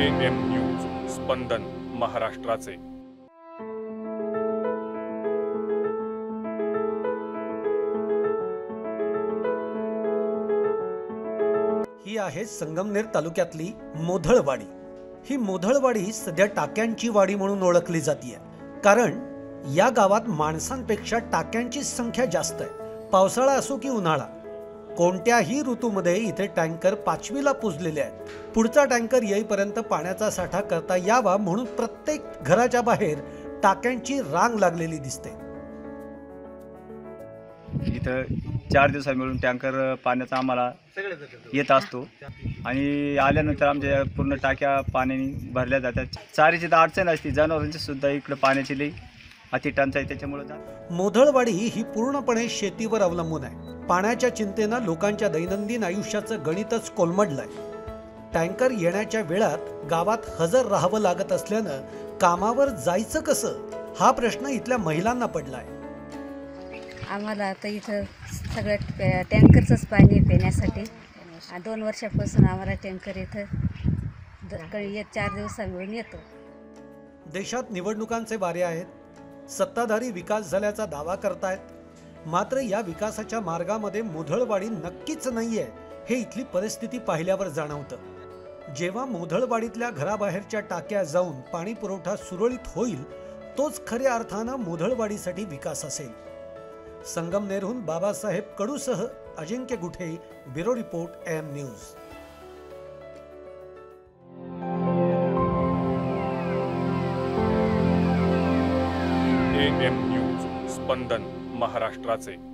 M news Spandan महाराष्ट्राचे. ही आहे संगमनेर तालुक्यातली मोधळवाडी. ही मोधळवाडी सध्या टाक्यांची वाडी म्हणून ओळखली जाते कारण या गावात माणसांपेक्षा टाक्यांची संख्या जास्त आहे. पावसाळा असो की उन्हाळा कोणत्याही ऋतूमध्ये इथे टँकर पाचवीला पुजलेले आहेत. पुढचा टँकर येईपर्यंत पाण्याचा साठा करता यावा म्हणून प्रत्येक घराच्या बाहेर टाक्यांची रांग लागलेली दिसते. इथं चार दिवसा मिळून टँकर पाण्याचा आम्हाला येत असतो. आणि आल्यानंतर आमच्या पूर्ण टाक्या पाण्याने भरल्या जातात. चारीची तर अडचण असते. जनावरांची सुद्धा इकडं पाण्याची लई अति टंचाई त्याच्यामुळं मोधळवाडी ही पूर्णपणे शेतीवर अवलंबून आहे. पाण्याच्या चिंतेनं लोकांच्या दैनंदिन आयुष्याचं गणितच कोलमडलंय. टँकर येण्याच्या वेळात गावात हजर राहावं लागत असल्यानं कामावर जायचं कसं? हा प्रश्न इथल्या महिलांना पडलाय. आम्हाला आता इथं सगळं टँकरचंच पाणी पिण्यासाठी दोन वर्षापासून आम्हाला टँकर इथं चार दिवसा मिळून येतो. देशात निवडणुकांचे वारे आहेत. सत्ताधारी विकास झाल्याचा दावा करतायत. मात्र या विकासाच्या मार्गामध्ये मोधळवाडी नक्कीच नाहीये हे इथली परिस्थिती पाहिल्यावर जाणवतं. जेव्हा मोधळवाडीतल्या घराबाहेरच्या टाक्या जाऊन पाणी पुरवठा सुरळीत होईल तोच खऱ्या अर्थानं मोधळवाडीसाठी विकास असेल. संगमनेरहून Babasaheb कडूसह Ajinkya Guthe bureau report M news. A M news Spandan. महाराष्ट्राचे.